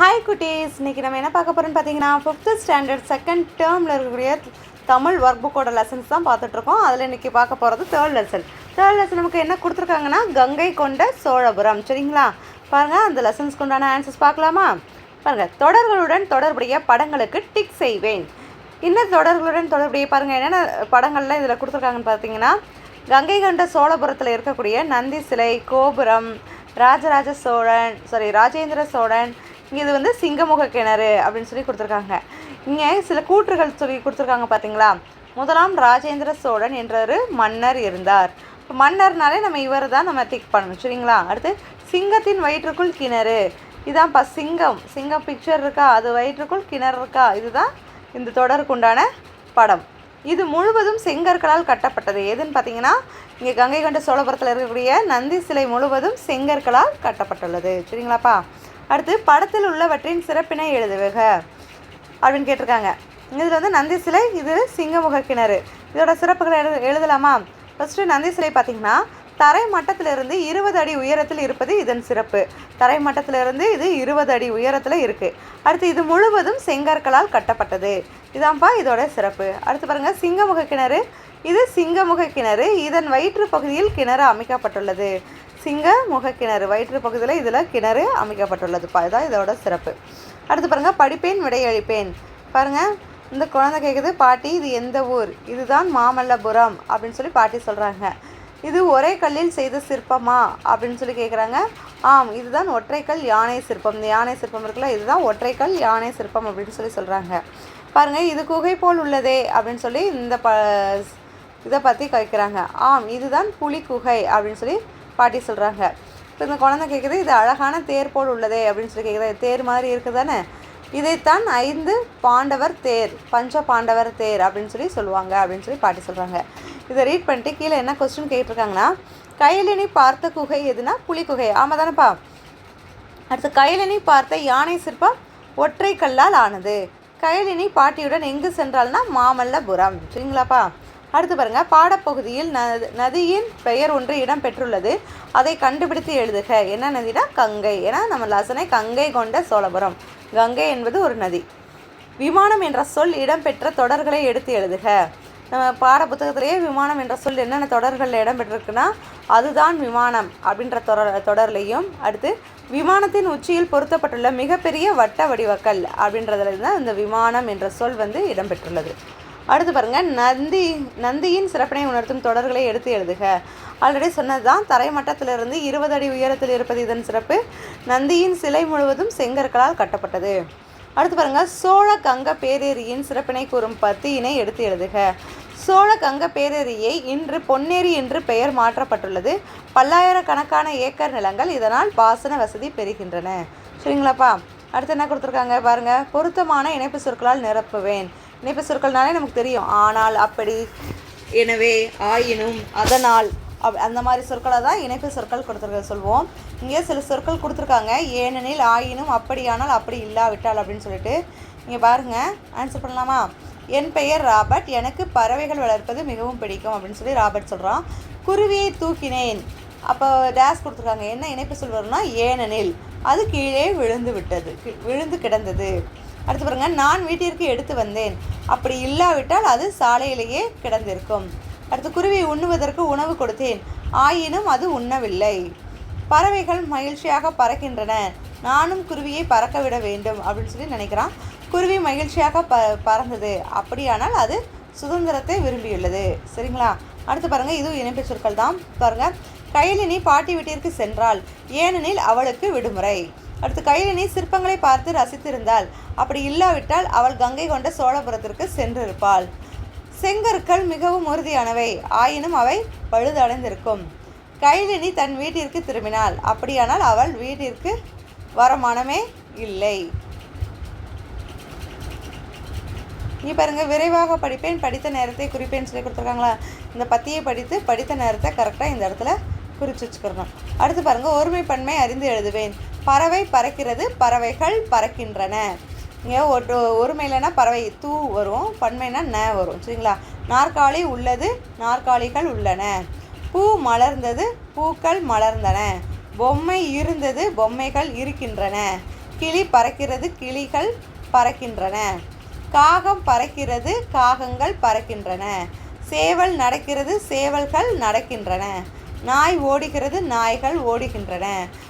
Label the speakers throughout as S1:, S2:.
S1: Hi குட்டீஸ். இன்றைக்கி நம்ம என்ன பார்க்க போகிறோம்னு பார்த்தீங்கன்னா ஃபிஃப்த்து ஸ்டாண்டர்ட் செகண்ட் டேர்மில் இருக்கக்கூடிய தமிழ் ஒர்க் புக்கோட லெசன்ஸ் தான் பார்த்துட்ருக்கோம் அதில் இன்றைக்கி பார்க்க போகிறது தேர்ட் லெசன் தேர்ட் லெசன் நமக்கு என்ன கொடுத்துருக்காங்கன்னா கங்கை கொண்ட சோழபுரம். சரிங்களா? பாருங்கள் அந்த லெசன்ஸ்க்கு உண்டான ஆன்சர்ஸ் பார்க்கலாமா? பாருங்கள் தொடர்களுடன் தொடர்புடைய படங்களுக்கு டிக் செய்வேன். இந்த தொடர்களுடன் தொடர்புடைய பாருங்கள் என்னென்ன படங்கள்லாம் இதில் கொடுத்துருக்காங்கன்னு பார்த்தீங்கன்னா கங்கை கொண்ட சோழபுரத்தில் இருக்கக்கூடிய நந்தி சிலை கோபுரம் ராஜராஜ சோழன் சாரி ராஜேந்திர சோழன் இது வந்து சிங்கமுக கிணறு அப்படின்னு சொல்லி கொடுத்துருக்காங்க. இங்கே சில கூற்றுகள் சொல்லி கொடுத்துருக்காங்க பார்த்தீங்களா முதலாம் ராஜேந்திர சோழன் என்ற ஒரு மன்னர் இருந்தார். இப்போ மன்னர்னாலே நம்ம இவர் தான் நம்ம திக் பண்ணணும் சரிங்களா? அடுத்து சிங்கத்தின் வயிற்றுக்குள் கிணறு. இதான்ப்பா சிங்கம். சிங்கம் பிக்சர் இருக்கா? அது வயிற்றுக்குள் கிணறு இருக்கா? இதுதான் இந்த தொடருக்குண்டான படம். இது முழுவதும் செங்கற்களால் கட்டப்பட்டது. எதுன்னு பார்த்தீங்கன்னா இங்கே கங்கை கொண்ட சோழபுரத்தில் இருக்கக்கூடிய நந்தி சிலை முழுவதும் செங்கற்களால் கட்டப்பட்டுள்ளது. சரிங்களாப்பா? அடுத்து படத்தில் உள்ளவற்றின் சிறப்பினை எழுதுவக அப்படின்னு கேட்டிருக்காங்க. இதில் வந்து நந்தி சிலை இது சிங்கமுக கிணறு. இதோட சிறப்புகளை எழு எழுதலாமா? ஃபஸ்ட்டு நந்தி சிலை பார்த்தீங்கன்னா தரை மட்டத்திலிருந்து இருபது அடி உயரத்தில் இருப்பது இதன் சிறப்பு. தரை மட்டத்திலிருந்து இது இருபது அடி உயரத்தில் இருக்குது அடுத்து இது முழுவதும் செங்கற்களால் கட்டப்பட்டது. இதான்ப்பா இதோட சிறப்பு. அடுத்து பாருங்கள் சிங்கமுக கிணறு. இது சிங்கமுக கிணறு. இதன் வயிற்று பகுதியில் கிணறு அமைக்கப்பட்டுள்ளது. சிங்க முக கிணறு வயிற்று பகுதியில் இதில் கிணறு அமைக்கப்பட்டுள்ளது. இதுதான் இதோட சிறப்பு. அடுத்து பாருங்கள் படிப்பேன் விடையளிப்பேன். பாருங்கள் இந்த குழந்தை கேட்குது பாட்டி இது எந்த ஊர்? இதுதான் மாமல்லபுரம் அப்படின்னு சொல்லி பாட்டி சொல்கிறாங்க இது ஒரே கல்லில் செய்த சிற்பமா? அப்படின்னு சொல்லி கேட்குறாங்க ஆம் இதுதான் ஒற்றைக்கல் யானை சிற்பம். இந்த யானை சிற்பம் இருக்குல்ல இதுதான் ஒற்றைக்கல் யானை சிற்பம் அப்படின்னு சொல்லி சொல்கிறாங்க பாருங்கள் இது குகை போல் உள்ளதே அப்படின்னு சொல்லி இந்த ப இதை பற்றி கேட்குறாங்க ஆம் இதுதான் புலி குகை அப்படின்னு சொல்லி பாட்டி சொல்கிறாங்க இப்போ இந்த குழந்தை கேட்குது இது அழகான தேர் போல் உள்ளதே அப்படின்னு சொல்லி கேட்குது தேர் மாதிரி இருக்குது தானே இதைத்தான் ஐந்து பாண்டவர் தேர் பஞ்ச பாண்டவர் தேர் அப்படின்னு சொல்லி சொல்லுவாங்க அப்படின்னு சொல்லி பாட்டி சொல்கிறாங்க இதை ரீட் பண்ணிட்டு கீழே என்ன கொஸ்டின் கேட்டிருக்காங்கன்னா கையிலினி பார்த்த குகை எதுனா புலி குகை. ஆமாம் தானேப்பா? அடுத்து கையலினி பார்த்த யானை சிற்பம் ஒற்றை கல்லால் ஆனது. கையிலினி பாட்டியுடன் எங்கு சென்றால்னா மாமல்லபுரம். சரிங்களாப்பா? அடுத்து பாருங்க பாடப்பகுதியில் ந நதியின் பெயர் ஒன்று இடம் பெற்றுள்ளது அதை கண்டுபிடித்து எழுதுக. என்ன நதினா? கங்கை. ஏன்னா நம்ம லசனை கங்கை கொண்ட சோழபுரம். கங்கை என்பது ஒரு நதி. விமானம் என்ற சொல் இடம்பெற்ற தொடர்களை எடுத்து எழுதுக. நம்ம பாட புத்தகத்திலேயே விமானம் என்ற சொல் என்னென்ன தொடர்களில் இடம்பெற்றிருக்குன்னா அதுதான் விமானம் அப்படின்ற தொடர் தொடர்லையும் அடுத்து விமானத்தின் உச்சியில் பொருத்தப்பட்டுள்ள மிகப்பெரிய வட்ட வடிவக்கல் அப்படின்றதுல தான் இந்த விமானம் என்ற சொல் வந்து இடம்பெற்றுள்ளது. அடுத்து பாருங்க நந்தி நந்தியின் சிறப்பினை உணர்த்தும் தொடர்களை எடுத்து எழுதுக. ஆல்ரெடி சொன்னது தான் தரைமட்டத்திலிருந்து இருபது அடி உயரத்தில் இருப்பது இதன் சிறப்பு. நந்தியின் சிலை முழுவதும் செங்கற்களால் கட்டப்பட்டது. அடுத்து பாருங்க சோழ கங்க பேரேரியின் சிறப்பினை கூறும் பத்தியினை எடுத்து எழுதுக. சோழ கங்க பேரேரியை இன்று பொன்னேரி என்று பெயர் மாற்றப்பட்டுள்ளது. பல்லாயிரக்கணக்கான ஏக்கர் நிலங்கள் இதனால் பாசன வசதி பெறுகின்றன. சரிங்களாப்பா? அடுத்து என்ன கொடுத்துருக்காங்க பாருங்கள் பொருத்தமான இணைப்பு சொற்களால் நிரப்புவேன். இணைப்பு சொற்கள்னாலே நமக்கு தெரியும். ஆனால் அப்படி எனவே ஆயினும் அதனால் அப் அந்த மாதிரி சொற்களை தான் இணைப்பு சொற்கள் கொடுத்துருக்க சொல்வோம். இங்கே சில சொற்கள் கொடுத்துருக்காங்க. ஏனெனில் ஆயினும் அப்படியானால் அப்படி இல்லாவிட்டால் அப்படின்னு சொல்லிட்டு இங்கே பாருங்கள் ஆன்சர் பண்ணலாமா? என் பெயர் ராபர்ட். எனக்கு பறவைகள் வளர்ப்பது மிகவும் பிடிக்கும் அப்படின்னு சொல்லி ராபர்ட் சொல்கிறான் குருவியை தூக்கினேன். அப்போ டேஸ் கொடுத்துருக்காங்க. என்ன இணைப்பு சொல்வாருன்னா ஏனெனில் அது கீழே விழுந்து விட்டது விழுந்து கிடந்தது. அடுத்து பாருங்க நான் வீட்டிற்கு எடுத்து வந்தேன். அப்படி இல்லாவிட்டால் அது சாலையிலேயே கிடந்திருக்கும். அடுத்து குருவி உண்ணுவதற்கு உணவு கொடுத்தேன். ஆயினும் அது உண்ணவில்லை. பறவைகள் மகிழ்ச்சியாக பறக்கின்றன. நானும் குருவியை பறக்க விட வேண்டும் அப்படின்னு சொல்லி நினைக்கிறான். குருவி மகிழ்ச்சியாக ப பறந்தது. அப்படியானால் அது சுதந்திரத்தை விரும்பியுள்ளது. சரிங்களா? அடுத்து பாருங்கள் இதுவும் இணைப்பு சொற்கள் தான் பாருங்கள் கைலினி பாட்டி வீட்டிற்கு சென்றாள். ஏனெனில் அவளுக்கு விடுமுறை. அடுத்து கைலினி சிற்பங்களை பார்த்து ரசித்திருந்தாள். அப்படி இல்லாவிட்டால் அவள் கங்கை கொண்ட சோழபுரத்திற்கு சென்றிருப்பாள். செங்கற்கள் மிகவும் உறுதியானவை ஆயினும் அவை பழுதடைந்திருக்கும். கைலினி தன் வீட்டிற்கு திரும்பினாள். அப்படியானால் அவள் வீட்டிற்கு வரமானமே இல்லை. நீ பாருங்க விரைவாக படிப்பேன் படித்த நேரத்தை குறிப்பேன்னு சொல்லி கொடுத்துருக்காங்களா? இந்த பத்தியை படித்து படித்த நேரத்தை கரெக்டாக இந்த இடத்துல குறித்து வச்சுக்கிறணும் அடுத்து பாருங்க ஒருமை பன்மை அறிந்து எழுதுவேன். பறவை பறக்கிறது பறவைகள் பறக்கின்றன. இங்கே ஒரு ஒருமையிலனா பறவை தூ வரும் பன்மைனா ந வரும் சரிங்களா? நாற்காலி உள்ளது நாற்காலிகள் உள்ளன. பூ மலர்ந்தது பூக்கள் மலர்ந்தன. பொம்மை இருந்தது பொம்மைகள் இருக்கின்றன. கிளி பறக்கிறது கிளிகள் பறக்கின்றன. காகம் பறக்கிறது காகங்கள் பறக்கின்றன. சேவல் நடக்கிறது சேவல்கள் நடக்கின்றன. நாய் ஓடுகிறது நாய்கள் ஓடுகின்றன.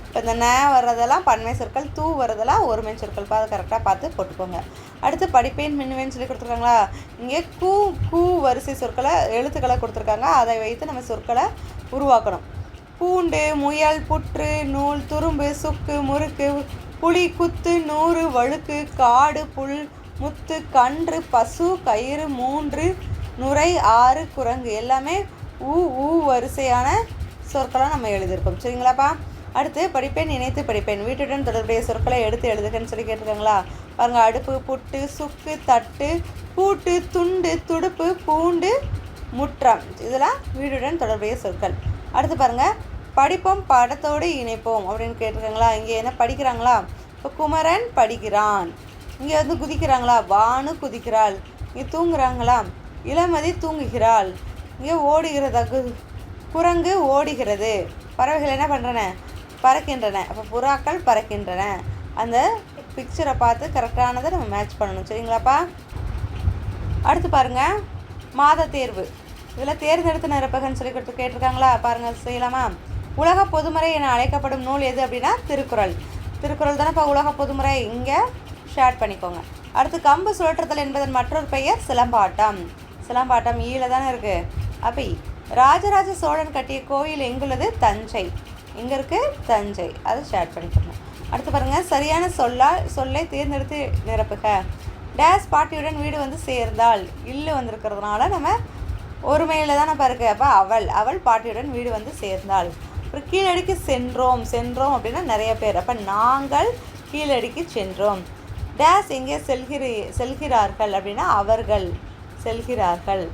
S1: இப்போ இந்த ந வர்றதெல்லாம் பன்மை சொற்கள் தூ வர்றதெல்லாம் ஒருமை சொற்கள். பார்த்து கரெக்டாக பார்த்து போட்டுக்கோங்க. அடுத்து படிப்பேன் மின்னுவேன்னு சொல்லி கொடுத்துருக்காங்களா? இங்கே கூ கூ வரிசை சொற்களை எழுத்துக்களை கொடுத்துருக்காங்க. அதை வைத்து நம்ம சொற்களை உருவாக்கணும். பூண்டு முயல் புற்று நூல் துரும்பு சுக்கு முறுக்கு புளி குத்து நூறு வழுக்கு காடு புல் முத்து கன்று பசு கயிறு மூன்று நுரை ஆறு குரங்கு. எல்லாமே ஊ ஊ வரிசையான சொற்களாக நம்ம எழுதியிருக்கோம். சரிங்களாப்பா? அடுத்து படிப்பேன் நினைத்து படிப்பேன். வீட்டுடன் தொடர்புடைய சொற்களை எடுத்து எழுதுகன்னு சொல்லி கேட்டிருக்காங்களா? பாருங்கள் அடுப்பு புட்டு சுக்கு தட்டு பூட்டு துண்டு துடுப்பு பூண்டு முற்றம். இதெல்லாம் வீடுடன் தொடர்புடைய சொற்கள். அடுத்து பாருங்கள் படிப்போம் படத்தோடு இணைப்போம் அப்படின்னு கேட்டிருக்காங்களா? இங்கே என்ன படிக்கிறாங்களா? இப்போ குமரன் படிக்கிறான். இங்கே வந்து குதிக்கிறாங்களா? வானு குதிக்கிறாள். இங்கே தூங்குறாங்களா? இளமதி தூங்குகிறாள். இங்கே ஓடுகிறதகு குரங்கு ஓடுகிறது. பறவைகள் என்ன பண்ணுறன பறக்கின்றன. அப்போ புறாக்கள் பறக்கின்றன. அந்த பிக்சரை பார்த்து கரெக்டானதை நம்ம மேட்ச் பண்ணணும். சரிங்களாப்பா? அடுத்து பாருங்கள் மாத தேர்வு. இதில் தேர்ந்தெடுத்த நிரப்பகன்னு சொல்லி கொடுத்து கேட்டிருக்காங்களா? பாருங்கள் செய்யலாமா? உலக பொதுமறை என அழைக்கப்படும் நூல் எது அப்படின்னா திருக்குறள். திருக்குறள் தானேப்பா உலக பொதுமறை? இங்கே ஷேர் பண்ணிக்கோங்க. அடுத்து கம்பு சுழற்றுதல் என்பதன் மற்றொரு பெயர் சிலம்பாட்டம். சிலம்பாட்டம் ஈழ தானே இருக்குது அப்போ ராஜராஜ சோழன் கட்டிய கோயில் எங்குள்ளது தஞ்சை. எங்கே இருக்குது தஞ்சை. அதை ஷேர் பண்ணிக்கணும் அடுத்து பாருங்கள் சரியான சொல்லா சொல்லை தேர்ந்தெடுத்து நிரப்புக. டேஸ் பாட்டியுடன் வீடு வந்து சேர்ந்தாள். இல்லு வந்திருக்கிறதுனால நம்ம ஒருமையில் தான் நம்ம இருக்கு அப்போ அவள் அவள் பாட்டியுடன் வீடு வந்து சேர்ந்தாள். அப்புறம் கீழடிக்கு சென்றோம். சென்றோம் அப்படின்னா நிறைய பேர். அப்போ நாங்கள் கீழடிக்கு சென்றோம். டேஸ் எங்கே செல்கிற செல்கிறார்கள் அப்படின்னா அவர்கள் செல்கிறார்கள்.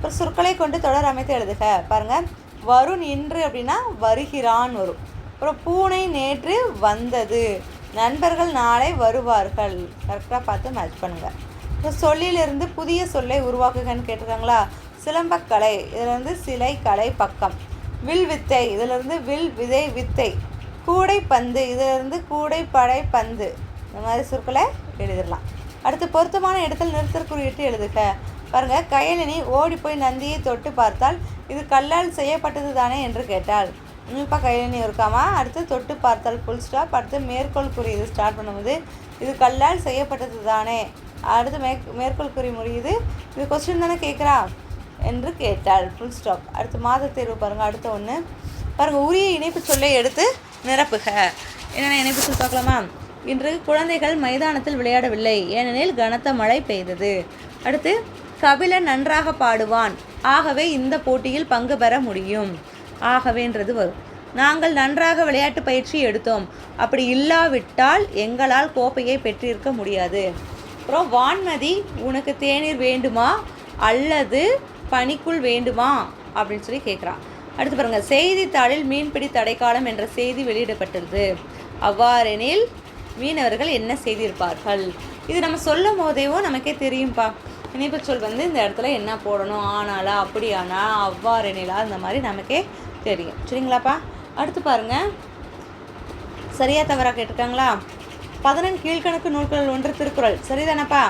S1: அப்புறம் சொற்களை கொண்டு தொடர் அமைத்து எழுதுக. பாருங்க. வருண் இன்று அப்படின்னா வருகிறான் வரும். அப்புறம் பூனை நேற்று வந்தது. நண்பர்கள் நாளை வருவார்கள். கரெக்டாக பார்த்து மேட்ச் பண்ணுங்கள் இப்போ சொல்லிலிருந்து புதிய சொல்லை உருவாக்குகன்னு கேட்டிருக்காங்களா? சிலம்பக்கலை. இதில் இருந்து சிலை கலை பக்கம். வில் வித்தை. இதிலிருந்து வில் விதை வித்தை. கூடை பந்து. இதிலிருந்து கூடை படை பந்து. இந்த மாதிரி சொற்களை எழுதிடலாம். அடுத்து பொருத்தமான இடத்தில் நிறுத்தற்குறியிட்டு எழுதுக. பாருங்க கயலினி ஓடி போய் நந்தியை தொட்டு பார்த்தால் இது கல்லால் செய்யப்பட்டது தானே என்று கேட்டாள். உண்மைப்பா கயலினி இருக்காமா? அடுத்து தொட்டு பார்த்தால் ஃபுல் ஸ்டாப் அடுத்து மேற்கோள் குறி இது ஸ்டார்ட் பண்ணும்போது இது கல்லால் செய்யப்பட்டது தானே. அடுத்து மேற் மேற்கோள் குறி முடியுது இது கொஸ்டின் தானே கேட்குறா? என்று கேட்டாள். ஃபுல் ஸ்டாப் அடுத்து மாத தேர்வு பாருங்கள் அடுத்த ஒன்று பாருங்கள் உரிய இணைப்பு சொல்லை எடுத்து நிரப்புக. என்னென்ன இணைப்பு சொல் பார்க்கலாமா? இன்று குழந்தைகள் மைதானத்தில் விளையாடவில்லை. ஏனெனில் கனத்த மழை பெய்தது. அடுத்து கபிலன் நன்றாக பாடுவான். ஆகவே இந்த போட்டியில் பங்கு பெற முடியும். ஆகவேன்றது வரும். நாங்கள் நன்றாக விளையாட்டு பயிற்சி எடுத்தோம். அப்படி இல்லாவிட்டால் எங்களால் கோப்பையை பெற்றிருக்க முடியாது. அப்புறம் வான்மதி உனக்கு தேநீர் வேண்டுமா? அல்லது பனிக்குள் வேண்டுமா? அப்படின்னு சொல்லி கேட்குறான் அடுத்து பாருங்க. செய்தித்தாளில் மீன்பிடி தடைக்காலம் என்ற செய்தி வெளியிடப்பட்டது அவ்வாறெனில் மீனவர்கள் என்ன செய்திருப்பார்கள்? இது நம்ம சொல்லும் போதேவோ நமக்கே தெரியும்ப்பா இணைப்புச் சொல் வந்து இந்த இடத்துல என்ன போடணும் ஆனாலா அப்படியானா அவ்வாறெனிலா இந்த மாதிரி நமக்கே தெரியும். சரிங்களாப்பா? அடுத்து பாருங்க. சரியா தவறா கேட்டிருக்காங்களா? பதினெண் கீழ்கணக்கு நூல்கள் ஒன்று திருக்குறள். சரிதானப்பா?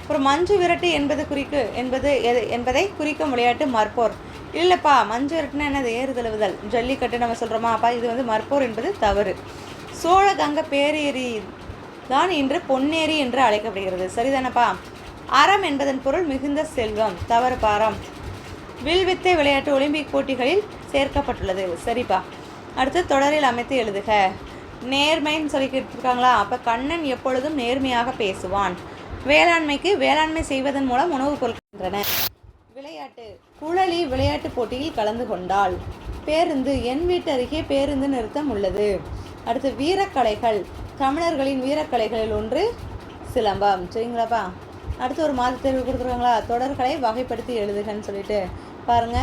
S1: அப்புறம் மஞ்சு விரட்டு என்பது குறிக்கு என்பது எது என்பதை குறிக்கும் விளையாட்டு மற்போர். இல்லைப்பா மஞ்சு விரட்டுனா என்னது? ஏறுதழுவுதல். ஜல்லிக்கட்டு நம்ம சொல்கிறோமா அப்பா இது வந்து மற்போர் என்பது தவறு. சோழ கங்க பேரேரி தான் இன்று பொன்னேரி என்று அழைக்கப்படுகிறது. சரிதானப்பா? அறம் என்பதன் பொருள் மிகுந்த செல்வம் தவறு பாரம். வில்வித்தை விளையாட்டு ஒலிம்பிக் போட்டிகளில் சேர்க்கப்பட்டுள்ளது. சரிப்பா. அடுத்து தொடரில் அமைத்து எழுதுக. நேர்மைன்னு சொல்லி கேட்டிருக்காங்களா அப்போ கண்ணன் எப்பொழுதும் நேர்மையாக பேசுவான். வேளாண்மைக்கு வேளாண்மை செய்வதன் மூலம் உணவு பொருட்கின்றன விளையாட்டு. குழலி விளையாட்டு போட்டியில் கலந்து கொண்டாள். பேருந்து. என் வீட்டு அருகே பேருந்து நிறுத்தம் உள்ளது. அடுத்து வீரக்கலைகள். தமிழர்களின் வீரக்கலைகளில் ஒன்று சிலம்பம். சரிங்களாப்பா? அடுத்து ஒரு மாத தேர்வு கொடுத்துருக்காங்களா? தொடர்களை வகைப்படுத்தி எழுதுகன்னு சொல்லிட்டு. பாருங்க.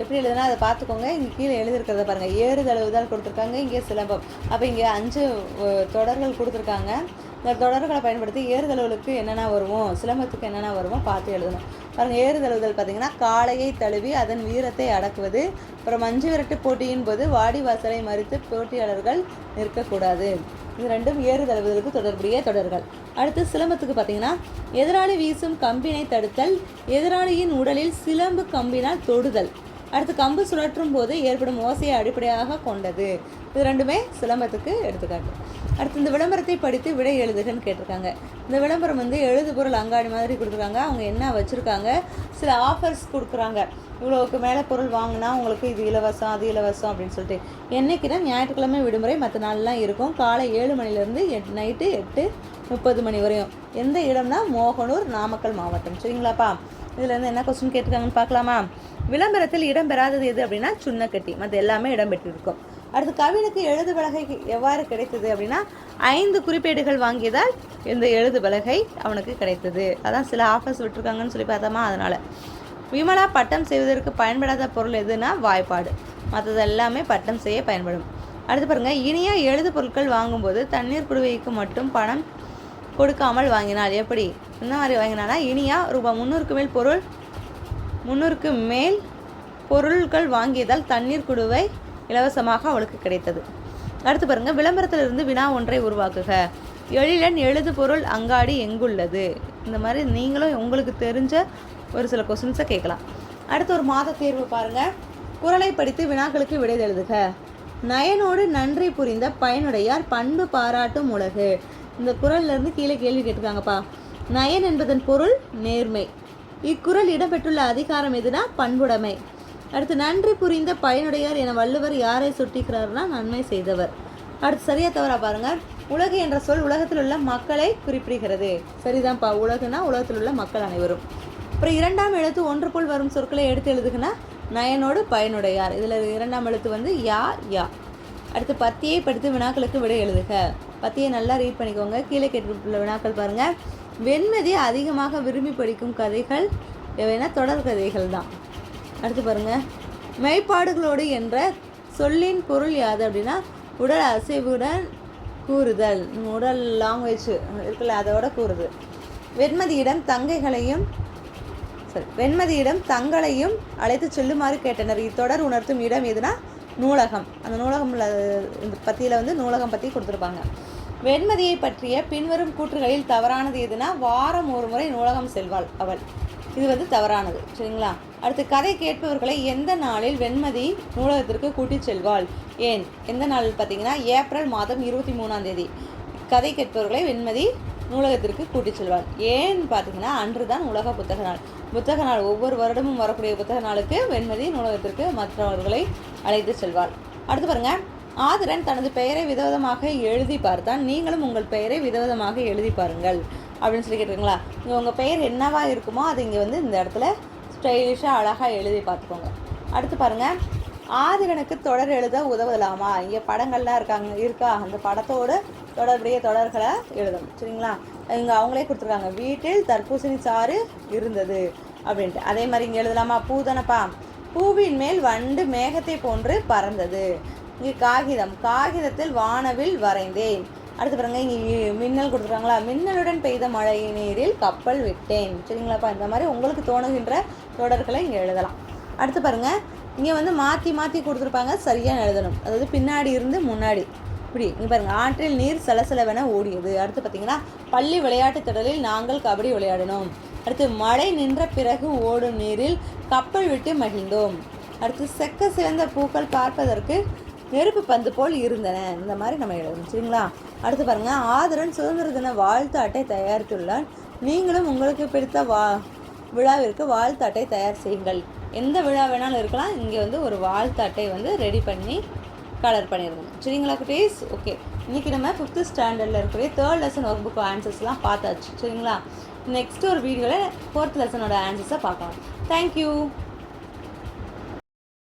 S1: எப்படி எழுதுனா அதை பார்த்துக்கோங்க. இங்கே கீழே எழுதிருக்கிறத பாருங்கள் ஏறுதழுவுதல் கொடுத்துருக்காங்க. இங்கே சிலம்பம். அப்போ இங்கே அஞ்சு தொடர்கள் கொடுத்துருக்காங்க. இந்த தொடர்களை பயன்படுத்தி ஏறுதழுவலுக்கு என்னென்ன வருமோ சிலம்பத்துக்கு என்னென்ன வருமோ பார்த்து எழுதணும். பாருங்கள் ஏறுதழுவுதல் பார்த்தீங்கன்னா காளையை தழுவி அதன் வீரத்தை அடக்குவது. அப்புறம் மஞ்சு விரட்டு போட்டியின் போது வாடி வாசலை மறித்து போட்டியாளர்கள் நிற்கக்கூடாது. இது ரெண்டும் ஏறுதழுவுதலுக்கு தொடர்புடைய தொடர்கள். அடுத்து சிலம்பத்துக்கு பார்த்தீங்கன்னா எதிராளி வீசும் கம்பினை தடுத்தல் எதிராளியின் உடலில் சிலம்பு கம்பினால் தொடுதல். அடுத்து கம்பு சுழற்றும் போது ஏற்படும் ஓசையை அடிப்படையாக கொண்டது. இது ரெண்டுமே சிலம்பத்துக்கு எடுத்துக்காட்டு. அடுத்து இந்த விளம்பரத்தை படித்து விடை எழுதுகன்னு கேட்டிருக்காங்க. இந்த விளம்பரம் வந்து எழுதுபொருள் அங்காடி மாதிரி கொடுத்துருக்காங்க. அவங்க என்ன வச்சுருக்காங்க? சில ஆஃபர்ஸ் கொடுக்குறாங்க. இவ்வளோக்கு மேலே பொருள் வாங்கினா உங்களுக்கு இது இலவசம் அது இலவசம் அப்படின்னு சொல்லிட்டு. என்றைக்குன்னா ஞாயிற்றுக்கிழமை விடுமுறை மற்ற நாள்லாம் இருக்கும். காலை ஏழு மணிலேருந்து எட் நைட்டு எட்டு முப்பது மணி வரையும். எந்த இடம்னா மோகனூர் நாமக்கல் மாவட்டம். சரிங்களாப்பா? இதுலேருந்து இருந்து என்ன கொஸ்டின் கேட்டிருக்காங்கன்னு பார்க்கலாமா? விளம்பரத்தில் இடம்பெறாதது எது அப்படின்னா சுண்ணக்கட்டி. மற்ற எல்லாமே இடம்பெற்றிருக்கும் அடுத்து கவினுக்கு எழுது பலகை எவ்வாறு கிடைத்தது அப்படின்னா ஐந்து குறிப்பேடுகள் வாங்கியதால் இந்த எழுது பலகை அவனுக்கு கிடைத்தது. அதான் சில ஆஃபர்ஸ் விட்டுருக்காங்கன்னு சொல்லி பார்த்தோமா? அதனால். விமலா பட்டம் செய்வதற்கு பயன்படாத பொருள் எதுனா வாய்ப்பாடு. மற்றது எல்லாமே பட்டம் செய்ய பயன்படும். அடுத்து பாருங்கள் இனியா எழுது பொருட்கள் வாங்கும்போது தண்ணீர் குடுவைக்கு மட்டும் பணம் கொடுக்காமல் வாங்கினாள் எப்படி? இந்த மாதிரி வாங்கினானா இனியா ரூபாய் முந்நூறுக்கு மேல் பொருள் முந்நூறுக்கு மேல் பொருட்கள் வாங்கியதால் தண்ணீர் குடுவை இலவசமாக அவளுக்கு கிடைத்தது. அடுத்து பாருங்க விளம்பரத்திலிருந்து வினா ஒன்றை உருவாக்குக. எழிலன் எழுது பொருள் அங்காடி எங்குள்ளது? இந்த மாதிரி நீங்களும் உங்களுக்கு தெரிஞ்ச ஒரு சில கொஸ்டின்ஸை கேட்கலாம். அடுத்து ஒரு மாத தேர்வு பாருங்க. குரலை படித்து வினாக்களுக்கு விடை எழுதுக. நயனோடு நன்றி புரிந்த பயனுடையார் பண்பு பாராட்டும் உலகு. இந்த குரல்லேருந்து கீழே கேள்வி கேட்டிருக்காங்கப்பா. நயன் என்பதன் பொருள் நேர்மை. இக்குரல் இடம்பெற்றுள்ள அதிகாரம் எதுனா பண்புடைமை. அடுத்து நன்றி புரிந்த பயனுடையார் என வள்ளுவர் யாரை சுட்டிக்கிறார்னா நன்மை செய்தவர். அடுத்து சரியா தவறா பாருங்க. உலகு என்ற சொல் உலகத்தில் உள்ள மக்களை குறிப்பிடுகிறது. சரிதான்ப்பா உலகுனா உலகத்தில் உள்ள மக்கள் அனைவரும். அப்புறம் இரண்டாம் எழுத்து ஒன்றுக்குள் வரும் சொற்களை எடுத்து எழுதுகுன்னா நயனோடு பயனுடையார். இதில் இரண்டாம் எழுத்து வந்து யா யா. அடுத்து பத்தியை படித்து வினாக்களுக்கு விடை எழுதுக. பத்தியை நல்லா ரீட் பண்ணிக்கோங்க. கீழே கேட்டுள்ள வினாக்கள் பாருங்கள் வெண்மதி அதிகமாக விரும்பி படிக்கும் கதைகள் எவைனா தொடர் கதைகள் தான். அடுத்து பாருங்கள் மெய்ப்பாடுகளோடு என்ற சொல்லின் பொருள் யாது அப்படின்னா உடல் அசைவுடன் கூறுதல். உடல் லாங்குவேஜ் இருக்குல்ல அதோட கூறுது. வெண்மதியிடம் தங்கைகளையும் சரி வெண்மதியிடம் தங்களையும் அழைத்து செல்லுமாறு கேட்டனர். இத்தொடர் உணர்த்தும் இடம் எதுனா நூலகம். அந்த நூலகம்ல இந்த பத்தியில் வந்து நூலகம் பற்றி கொடுத்துருப்பாங்க. வெண்மதியை பற்றிய பின்வரும் கூற்றுகளில் தவறானது எதுனா வாரம் ஒரு முறை நூலகம் செல்வாள் அவள். இது வந்து தவறானது சரிங்களா? அடுத்து கதை கேட்பவர்களை எந்த நாளில் வெண்மதி நூலகத்திற்கு கூட்டிச் செல்வாள்? ஏன்? எந்த நாளில் பார்த்தீங்கன்னா ஏப்ரல் மாதம் இருபத்தி மூணாம் தேதி. கதை கேட்பவர்களை வெண்மதி நூலகத்திற்கு கூட்டிச் செல்வார். ஏன்னு பார்த்தீங்கன்னா அன்று தான் உலக புத்தக நாள். புத்தக நாள் ஒவ்வொரு வருடமும் வரக்கூடிய புத்தக நாளுக்கு வெண்மதி நூலகத்திற்கு மற்றவர்களை அழைத்து செல்வார். அடுத்து பாருங்க. ஆதிரன் தனது பெயரை விதவிதமாக எழுதி பார்த்தான். நீங்களும் உங்கள் பெயரை விதவிதமாக எழுதி பாருங்கள். அப்படின்னு சொல்லி கேட்டுருங்களா இங்கே உங்கள் பெயர் என்னவா இருக்குமோ அது இங்கே வந்து இந்த இடத்துல ஸ்டைலிஷாக அழகாக எழுதி பார்த்துக்கோங்க. அடுத்து பாருங்கள் ஆதிரனுக்கு தொடர் எழுத உதவலாமா? இங்கே படங்கள்லாம் இருக்காங்க இருக்கா? அந்த படத்தோட தொடர்புடைய தொடர்களை எழுதணும். சரிங்களா? இங்கே அவங்களே கொடுத்துருக்காங்க. வீட்டில் தர்பூசணி சாறு இருந்தது அப்படின்ட்டு. அதே மாதிரி இங்கே எழுதலாமா? பூதனப்பா பூவின் மேல் வண்டு மேகத்தை போன்று பறந்தது. இங்கே காகிதம். காகிதத்தில் வானவில் வரைந்தேன். அடுத்து பாருங்க இங்கே மின்னல் கொடுத்துருக்காங்களா? மின்னலுடன் பெய்த மழை நீரில் கப்பல் விட்டேன். சரிங்களாப்பா? இந்த மாதிரி உங்களுக்கு தோணுகின்ற தொடர்களை இங்கே எழுதலாம். அடுத்து பாருங்க இங்கே வந்து மாற்றி மாற்றி கொடுத்துருப்பாங்க. சரியாக எழுதணும். அதாவது பின்னாடி இருந்து முன்னாடி. இப்படி இங்கே பாருங்க ஆற்றில் நீர் சலசலவென ஓடியது. அடுத்து பார்த்தீங்கன்னா பள்ளி விளையாட்டுத் திடலில் நாங்கள் கபடி விளையாடினோம். அடுத்து மழை நின்ற பிறகு ஓடும் நீரில் கப்பல் விட்டு மகிழ்ந்தோம். அடுத்து செக்க சிவந்த பூக்கள் பார்ப்பதற்கு நெருப்பு பந்து போல் இருந்தன. இந்த மாதிரி நம்ம எழுதணும் சரிங்களா? அடுத்து பாருங்க ஆதரன் சுதந்திர தின வாழ்த்து அட்டை தயாரித்துள்ளார் நீங்களும் உங்களுக்கு பிடித்த வா விழாவிற்கு வாழ்த்து அட்டை தயார் செய்யுங்கள். எந்த விழா வேணாலும் இருக்கலாம். இங்கே வந்து ஒரு வாழ்த்து அட்டை வந்து ரெடி பண்ணி கலர் பண்ணியிருந்தோம் சரிங்களா குட்டீஸ்? ஓகே இன்றைக்கி நம்ம ஃபிஃப்த்து ஸ்டாண்டர்டில் இருக்கிற தேர்ட் லெசன் ஒர்க் புக் ஆன்சர்ஸ்லாம் பார்த்தாச்சு. சரிங்களா? நெக்ஸ்ட் ஒரு வீடியோவில் ஃபோர்த் லெசனோட ஆன்சர்ஸை பார்க்கலாம். தேங்க்யூ